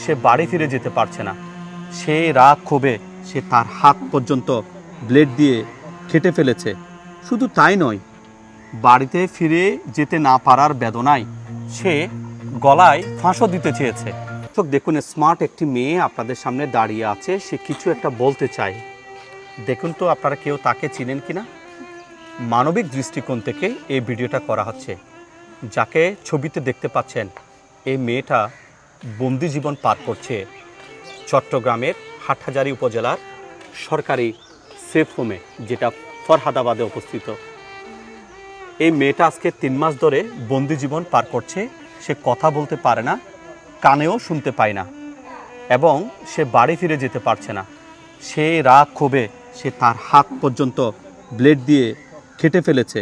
সে বাড়ি ফিরে যেতে পারছে না। সে রাগ ক্ষোভে সে তার হাত পর্যন্ত ব্লেড দিয়ে কেটে ফেলেছে। শুধু তাই নয়, বাড়িতে ফিরে যেতে না পারার বেদনায় সে গলায় ফাঁসও দিতে চেয়েছে। তো দেখুন স্মার্ট একটি মেয়ে আপনাদের সামনে দাঁড়িয়ে আছে। সে কিছু একটা বলতে চায়। দেখুন তো, আপনারা কেউ তাকে চিনেন কি না? মানবিক দৃষ্টিকোণ থেকে এই ভিডিওটা করা হচ্ছে। যাকে ছবিতে দেখতে পাচ্ছেন, এই মেয়েটা বন্দি জীবন পার করছে চট্টগ্রামের হাটহাজারী উপজেলার সরকারি সেফ হোমে যেটা ফরহাদাবাদে অবস্থিত। এই মেয়েটা আজকে তিন মাস ধরে বন্দি জীবন পার করছে, সে কথা বলতে পারে না, কানেও শুনতে পায় না, এবং সে বাড়ি ফিরে যেতে পারছে না। সে রাগ ক্ষোভে, সে তার হাত পর্যন্ত ব্লেড দিয়ে খেটে ফেলেছে।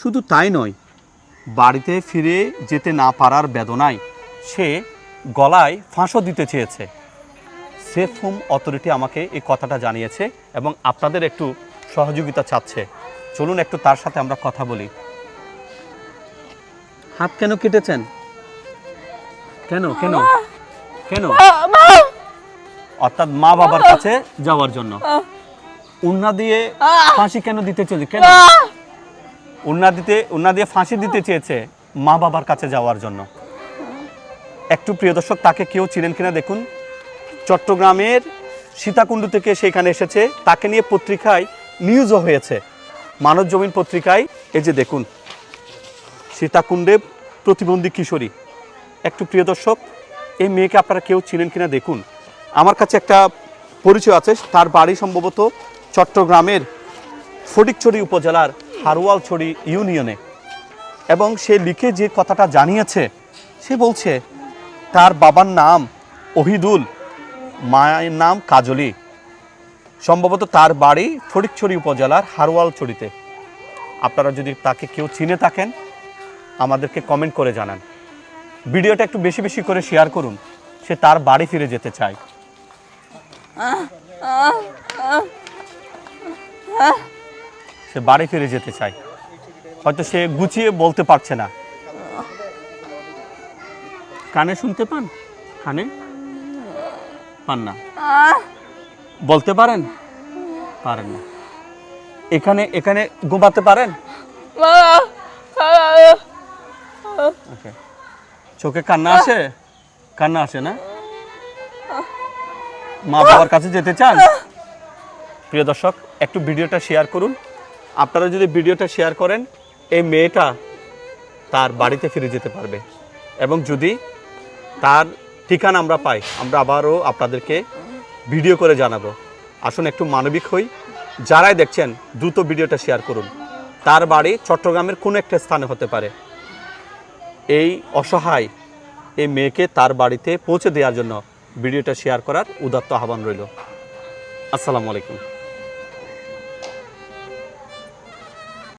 শুধু তাই নয়, বাড়িতে ফিরে যেতে না পারার বেদনায় সে গলায় ফাঁসও দিতে চেয়েছে। সেফ হোম অথরিটি আমাকে এই কথাটা জানিয়েছে এবং আপনাদের একটু সহযোগিতা চাচ্ছে। চলুন একটু তার সাথে আমরা কথা বলি। হাত কেন কেটেছেন? কেন কেন? কেন? অর্থাৎ মা বাবার কাছে যাওয়ার জন্য। উন্না দিয়ে ফাঁসি কেন দিতে চেয়েছে কেন? উন্না দিতে উন্না দিয়ে ফাঁসি দিতে চেয়েছে মা বাবার কাছে যাওয়ার জন্য। একটু প্রিয় দর্শক, তাকে কেউ চিনেন কিনা দেখুন। চট্টগ্রামের সীতাকুণ্ড থেকে সেখানে এসেছে। তাকে নিয়ে পত্রিকায় নিউজও হয়েছে। মানব জমিন পত্রিকায়, এই যে দেখুন, সীতাকুণ্ডে প্রতিবন্ধী কিশোরী। একটু প্রিয় দর্শক, এই মেয়েকে আপনারা কেউ চিনেন কিনা দেখুন। আমার কাছে একটা পরিচয় আছে, তার বাড়ি সম্ভবত চট্টগ্রামের ফটিকছড়ি উপজেলার হারোয়ালছড়ি ইউনিয়নে। এবং সে লিখে যে কথাটা জানিয়েছে, সে বলছে তার বাবার নাম ওহিদুল, মায়ের নাম কাজলি। সম্ভবত তার বাড়ি ফটিকছড়ি উপজেলার হারোয়ালছড়িতে আপনারা যদি তাকে কেউ চিনে থাকেন, আমাদেরকে কমেন্ট করে জানান। ভিডিওটা একটু বেশি বেশি করে শেয়ার করুন, সে তার বাড়ি ফিরে যেতে চায়। সে বাড়ি ফিরে যেতে চায়। হয়তো সে গুছিয়ে বলতে পারছে না। কানে শুনতে পান? কানে? পান না। বলতে পারেন? পারেন না। এখানে এখানে ঘুমাতে পারেন? চোখে কান্না আসে? কান্না আসে না? মা বাবার কাছে যেতে চান? প্রিয় দর্শক একটু ভিডিওটা শেয়ার করুন। আপনারা যদি ভিডিওটা শেয়ার করেন এই মেয়েটা তার বাড়িতে ফিরে যেতে পারবে। এবং যদি তার ঠিকানা আমরা পাই। আমরা আবারও আপনাদেরকে ভিডিও করে জানাব। আসুন একটু মানবিক হই। যারাই দেখছেন, দ্রুত ভিডিওটা শেয়ার করুন। তার বাড়ি চট্টগ্রামের কোনো একটা স্থানে হতে পারে। এই অসহায় এই মেয়েকে তার বাড়িতে পৌঁছে দেওয়ার জন্য ভিডিওটা শেয়ার করার উদাত্ত আহ্বান রইল। আসসালামু আলাইকুম।